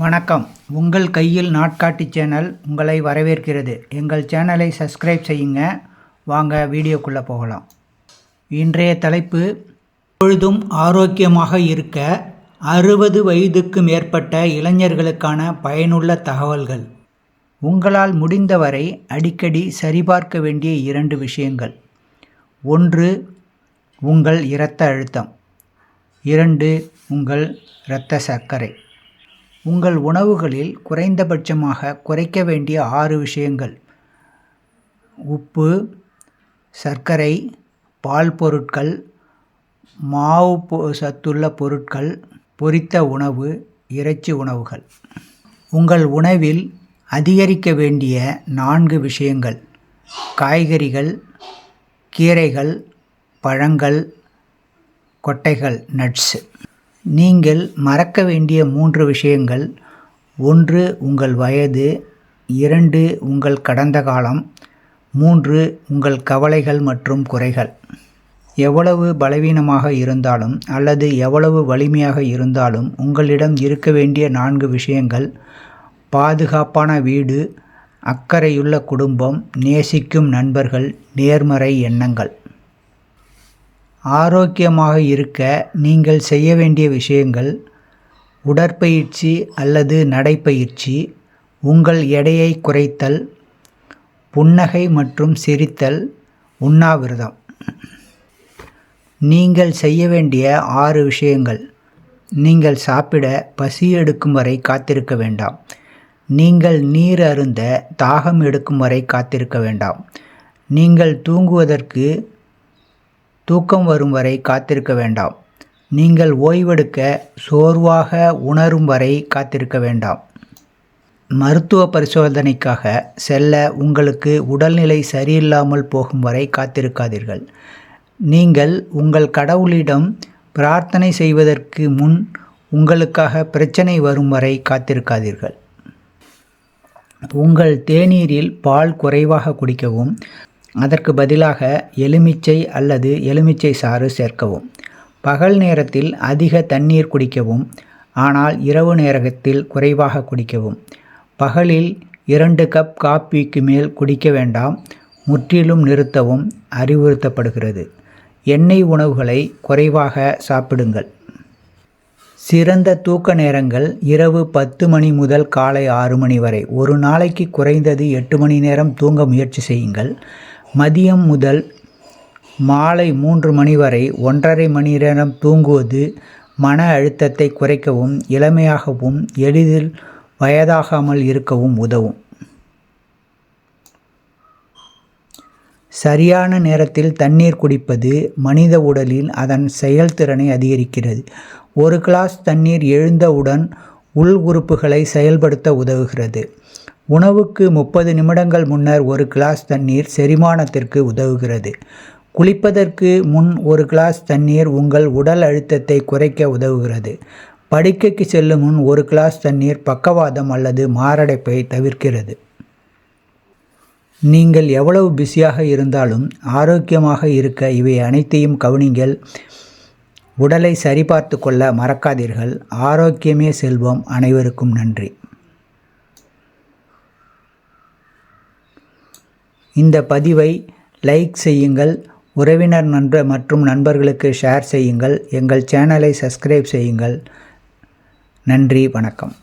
வணக்கம். உங்கள் கையில் நாட்காட்டி சேனல் உங்களை வரவேற்கிறது. எங்கள் சேனலை சப்ஸ்கிரைப் செய்யுங்க. வாங்க வீடியோக்குள்ளே போகலாம். இன்றைய தலைப்பு எப்பொழுதும் ஆரோக்கியமாக இருக்க அறுபது வயதுக்கு மேற்பட்ட இளைஞர்களுக்கான பயனுள்ள தகவல்கள். உங்களால் முடிந்தவரை அடிக்கடி சரிபார்க்க வேண்டிய இரண்டு விஷயங்கள். ஒன்று உங்கள் இரத்த அழுத்தம். இரண்டு உங்கள் இரத்த சர்க்கரை. உங்கள் உணவுகளில் குறைந்தபட்சமாக குறைக்க வேண்டிய ஆறு விஷயங்கள். உப்பு சர்க்கரை பால் பொருட்கள் மாவு பொ சத்துள்ள பொருட்கள் பொரித்த உணவு இறைச்சி உணவுகள். உங்கள் உணவில் அதிகரிக்க வேண்டிய நான்கு விஷயங்கள். காய்கறிகள் கீரைகள் பழங்கள் கொட்டைகள் நட்ஸு. நீங்கள் மறக்க வேண்டிய மூன்று விஷயங்கள். ஒன்று உங்கள் வயது. இரண்டு உங்கள் கடந்த காலம். மூன்று உங்கள் கவலைகள் மற்றும் குறைகள். எவ்வளவு பலவீனமாக இருந்தாலும் அல்லது எவ்வளவு வலிமையாக இருந்தாலும் உங்களிடம் இருக்க வேண்டிய நான்கு விஷயங்கள். பாதுகாப்பான வீடு அக்கறையுள்ள குடும்பம் நேசிக்கும் நண்பர்கள் நேர்மறை எண்ணங்கள். ஆரோக்கியமாக இருக்க நீங்கள் செய்ய வேண்டிய விஷயங்கள் உடற்பயிற்சி அல்லது நடைப்பயிற்சி உங்கள் எடையை குறைத்தல் புன்னகை மற்றும் சிரித்தல் உண்ணாவிரதம். நீங்கள் செய்ய வேண்டிய ஆறு விஷயங்கள். நீங்கள் சாப்பிட பசி எடுக்கும் வரை காத்திருக்க வேண்டாம். நீங்கள் நீர் அருந்த தாகம் எடுக்கும் வரை காத்திருக்க வேண்டாம். நீங்கள் தூங்குவதற்கு தூக்கம் வரும் வரை காத்திருக்க வேண்டாம். நீங்கள் ஓய்வெடுக்க சோர்வாக உணரும் வரை காத்திருக்க வேண்டாம். மருத்துவ பரிசோதனைக்காக செல்ல உங்களுக்கு உடல்நிலை சரியில்லாமல் போகும் வரை காத்திருக்காதீர்கள். நீங்கள் உங்கள் கடவுளிடம் பிரார்த்தனை செய்வதற்கு முன் உங்களுக்காக பிரச்சனை வரும் வரை காத்திருக்காதீர்கள். உங்கள் தேநீரில் பால் குறைவாக குடிக்கவும் அதற்கு பதிலாக எலுமிச்சை அல்லது எலுமிச்சை சாறு சேர்க்கவும். பகல் நேரத்தில் அதிக தண்ணீர் குடிக்கவும் ஆனால் இரவு நேரத்தில் குறைவாக குடிக்கவும். பகலில் இரண்டு கப் காப்பிக்கு மேல் குடிக்க வேண்டாம் முற்றிலும் நிறுத்தவும் அறிவுறுத்தப்படுகிறது. எண்ணெய் உணவுகளை குறைவாக சாப்பிடுங்கள். சிறந்த தூக்க நேரங்கள் இரவு பத்து மணி முதல் காலை ஆறு மணி வரை. ஒரு நாளைக்கு குறைந்தது எட்டு மணி நேரம் தூங்க முயற்சி செய்யுங்கள். மதியம் முதல் மாலை மூன்று மணி வரை ஒன்றரை மணி நேரம் தூங்குவது மன அழுத்தத்தை குறைக்கவும் இளமையாகவும் எளிதில் வயதாகாமல் இருக்கவும் உதவும். சரியான நேரத்தில் தண்ணீர் குடிப்பது மனித உடலில் அதன் செயல்திறனை அதிகரிக்கிறது. ஒரு கிளாஸ் தண்ணீர் எழுந்தவுடன் உள் உறுப்புகளை செயல்படுத்த உதவுகிறது. உணவுக்கு முப்பது நிமிடங்கள் முன்னர் ஒரு கிளாஸ் தண்ணீர் செரிமானத்திற்கு உதவுகிறது. குளிப்பதற்கு முன் ஒரு கிளாஸ் தண்ணீர் உங்கள் உடல் அழுத்தத்தை குறைக்க உதவுகிறது. படுக்கைக்கு செல்லும் முன் ஒரு கிளாஸ் தண்ணீர் பக்கவாதம் அல்லது மாரடைப்பை தவிர்க்கிறது. நீங்கள் எவ்வளவு பிஸியாக இருந்தாலும் ஆரோக்கியமாக இருக்க இவை அனைத்தையும் கவனிங்கள். உடலை சரிபார்த்து கொள்ள மறக்காதீர்கள். ஆரோக்கியமே செல்வம். அனைவருக்கும் நன்றி. இந்த பதிவை லைக் செய்யுங்கள் உறவினர் நண்பர் மற்றும் நண்பர்களுக்கு ஷேர் செய்யுங்கள் எங்கள் சேனலை சப்ஸ்கிரைப் செய்யுங்கள். நன்றி வணக்கம்.